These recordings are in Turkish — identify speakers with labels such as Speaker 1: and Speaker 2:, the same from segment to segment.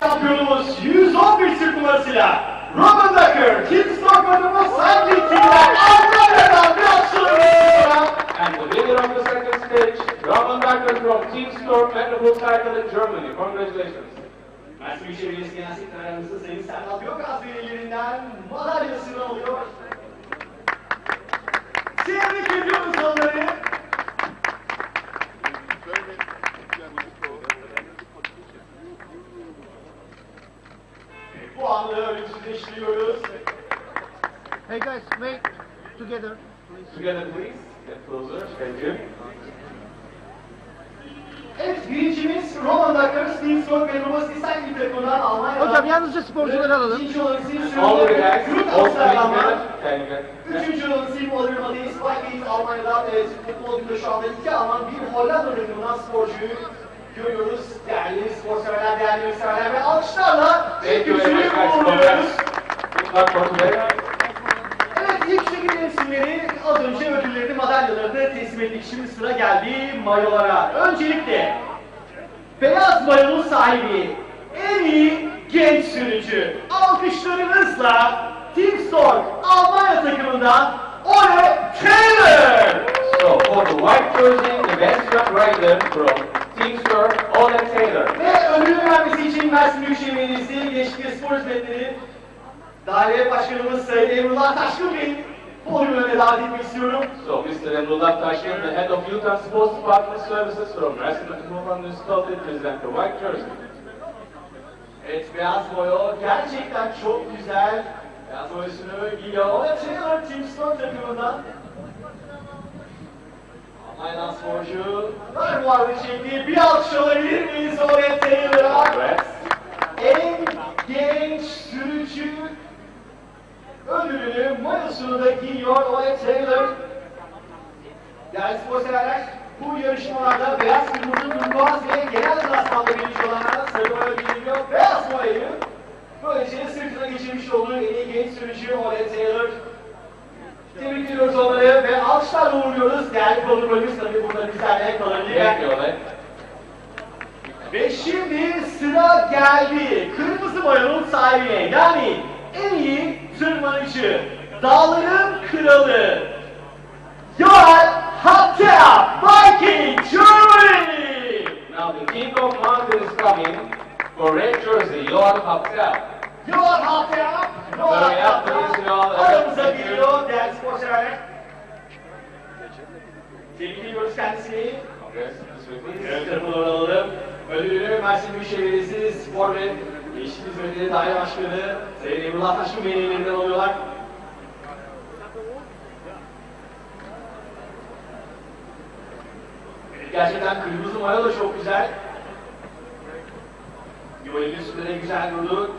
Speaker 1: Şampiyonumuz 111 Türk numarasıyla Roman Ducker, Kim Stockman'ımız hangi kimler? Almanya'dan bir alkışlarınızla.
Speaker 2: And the winner of the second stage, Roman Ducker from Team Storm Metropool Cycle in Germany. Congratulations.
Speaker 1: Mersin Büyükşehir Belediyesi Genel Sekreter Yardımcısı Sayın Serdal Gökaz velilerinden madalyasını alıyor. Tebrik ediyoruz onları.
Speaker 3: Hey guys, wait together, please.
Speaker 2: Together please. Get closer. Thank you.
Speaker 1: Evet, birincimiz Roman Ducker, Steve Stork ve Thomas Design takımından Almanya'dan.
Speaker 3: Hocam yalnızca sporcuları alalım.
Speaker 1: İkinci olan
Speaker 2: guys,
Speaker 1: Groot
Speaker 2: all three
Speaker 1: Amsterdam'dan. Üçüncü olan Steve Oliver Mateus, Spike Almanya'dan. Evet, futbol günde şu anda iki Alman, bir Hollanda takımından sporcuyu görüyoruz. Değerli spor severler, değerli müseverler ve alkışlarla
Speaker 2: guys.
Speaker 1: uğurluyoruz. Evet, ilk çekim isimleri az önce ödüllerini, madalyalarını teslim ettik. Şimdi sıra geldi mayolara. Öncelikle beyaz mayonun sahibi, en iyi genç sürücü. Alkışlarınızla Team Stork Almanya takımından Ole Taylor.
Speaker 2: So for the white jersey, the best young rider from Team Storm, Ole Taylor.
Speaker 1: Ve ödülü vermesi için Mersin Büyükşehir Belediyesi Gençlik ve Spor Hizmetleri Daire Başkanımız Sayın Emrullah Taşkın Bey podyumuna davet etmek istiyorum.
Speaker 2: So Mr. Emrullah Taşkın, the head of Youth and Sports Department Services from Mersin Metropolitan Municipality, present the white jersey.
Speaker 1: Evet, beyaz boyo gerçekten çok güzel. Beyaz boyasını giyiyor. Ole Taylor Team Storm takımından. Almanya'dan sporcu. Var vardı şekli. Bir alkış alabilir miyiz Ole Taylor'a?
Speaker 2: Congrats.
Speaker 1: En genç sürücü ödülünü mayosunu da giyiyor Ole Taylor. Değerli spor severler, bu yarışmalarda beyaz kırmızı turkuaz ve genel klasmanda birinci olanlara sarı boya biliniyor. Beyaz boyayı böylece sırtına geçirmiş olduğu en iyi genç sürücü Ole Taylor. Tebrik onları ve alkışlarla uğurluyoruz. Değerli protokolümüz tabii burada bizlerle kalabilir. Ve şimdi sıra geldi. Kırmızı mayonun sahibine yani en iyi tırmanıcı, dağların kralı. Joel Hatta, Viking, Germany.
Speaker 2: Now the king of mountain is coming for red jersey, Johan
Speaker 1: Hatta,
Speaker 2: Böyle
Speaker 1: Hatta. Aramıza geliyor değerli spor severler. Tebrik ediyoruz kendisini. Tarafına alalım. Ödülünü Mersin Büyükşehir Spor ve Gençlik Hizmetleri Daire Başkanı Sayın Emrullah Taşkın Bey'in alıyorlar. Gerçekten kırmızı mayo da çok güzel. Yuvalin üstünde de güzel durdu.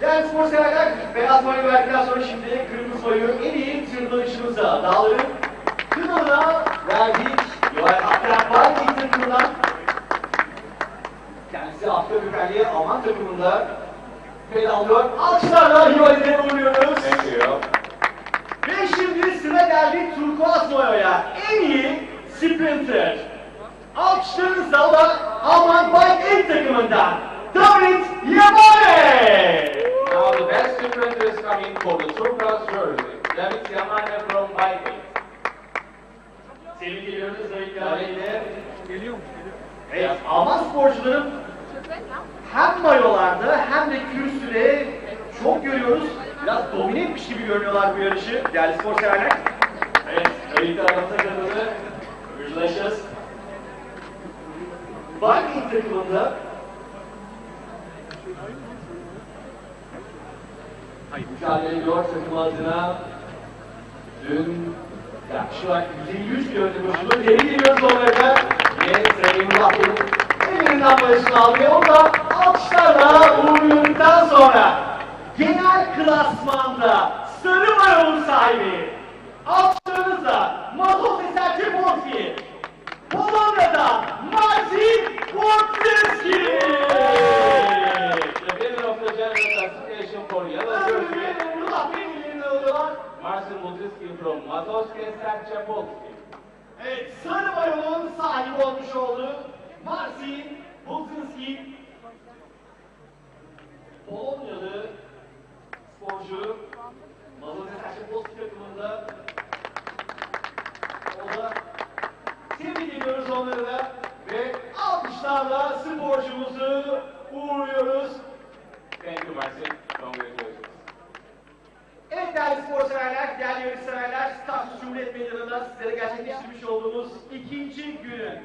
Speaker 1: Değerli spor severler, beyaz mayo verdikten sonra şimdi kırmızı mayoyu en iyi tırmanışımıza, dağların kınalına verdik. Yuval Akran Viking takımından. Kendisi Afrika Alman takımında pedallıyor. Alkışlarla Yuval'e uğurluyoruz. Ve şimdi sıra geldi turkuaz boyaya. En iyi sprinter. Alkışlarınızla Alman Bike Aid takımından. David Yamane.
Speaker 2: Now the best sprinter is coming for the turquoise jersey. David Yamane from Viking.
Speaker 1: Tebrik ediyoruz David Yamane'yle.
Speaker 3: Geliyor mu?
Speaker 1: Evet, Alman sporcuların hem mayolarda hem de kürsüde çok görüyoruz. Biraz domine etmiş gibi görünüyorlar bu yarışı. Değerli spor severler. Evet, birlikte aramıza katıldı. Congratulations. Viking takımında mücadele ediyor takım adına. Dün yaklaşık olarak 153 kilometre koşulu. Tebrik ediyoruz onları da. Ve Sayın Murat Bey'in ellerinden başını aldı. Ve onu da alkışlarla uğurladıktan sonra genel klasmanda sarı mayonun sahibi alkışlarınızla Mazot Eser Cebonski Polonya'da Marcin Borczyński
Speaker 2: The winner of the general classification for yellow jersey,
Speaker 1: Murat Bey'in ellerinden alıyorlar.
Speaker 2: Marcin Mazowskie Sarchapolski.
Speaker 1: Evet, sarı mayonun sahibi olmuş oldu. Marcin Bulzinski Polonyalı sporcu Saçı Post takımında o da tebrik ediyoruz onları da ve alkışlarla sporcumuzu uğurluyoruz.
Speaker 2: Thank you, Marcin. Congratulations.
Speaker 1: Evet değerli spor severler, değerli yarış severler, Starsus Cumhuriyet Meydanı'nda sizlere gerçekleştirmiş olduğumuz ikinci günün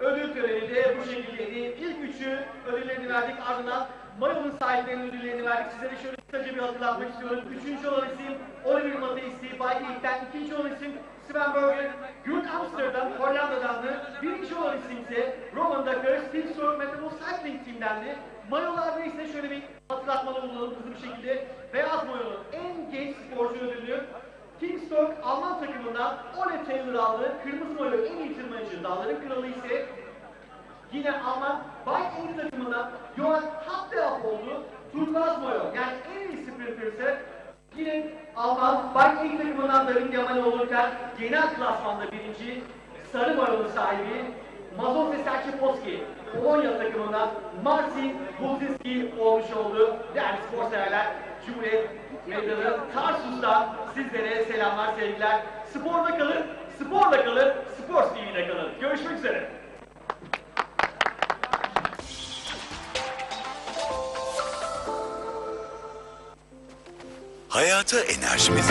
Speaker 1: ödül töreni de bu şekildeydi. İlk üçü ödüllerini verdik, ardından Mayon'un sahiplerinin ödüllerini verdik. Sizlere şöyle kısaca bir hatırlatmak istiyorum. Üçüncü olan isim Oliver Matthijs'i, Bay League'den. ikinci olan isim Sven Berger, Good Amsterdam, Hollanda'dandı. Birinci olan isim ise Roman Dakar, Stilsor Metabol Cycling Team'dendi. Mayolarda ise şöyle bir hatırlatmada bulunalım hızlı bir şekilde. Beyaz Mayo'nun en genç sporcu ödülünü Kingston Alman takımından Ole Taylor aldı. Kırmızı Mayo en iyi tırmanıcı. Dağların kralı ise yine Alman Bike Eng takımından Johan Happelhoff oldu. Turkuaz Mayo yani en iyi sprinter ise yine Alman Bike Eng takımından David Yamane olurken genel klasmanda birinci Sarı Mayo'nun sahibi Mazur Serkiposki Polonya takımından Marcin Bulzinski olmuş oldu. Değerli spor severler, Cumhuriyet Meydanı Tarsus'tan sizlere selamlar, sevgiler. Sporda kalın, sporla kalın, Spor TV'de kalın. Görüşmek üzere.
Speaker 4: Hayata enerjimiz.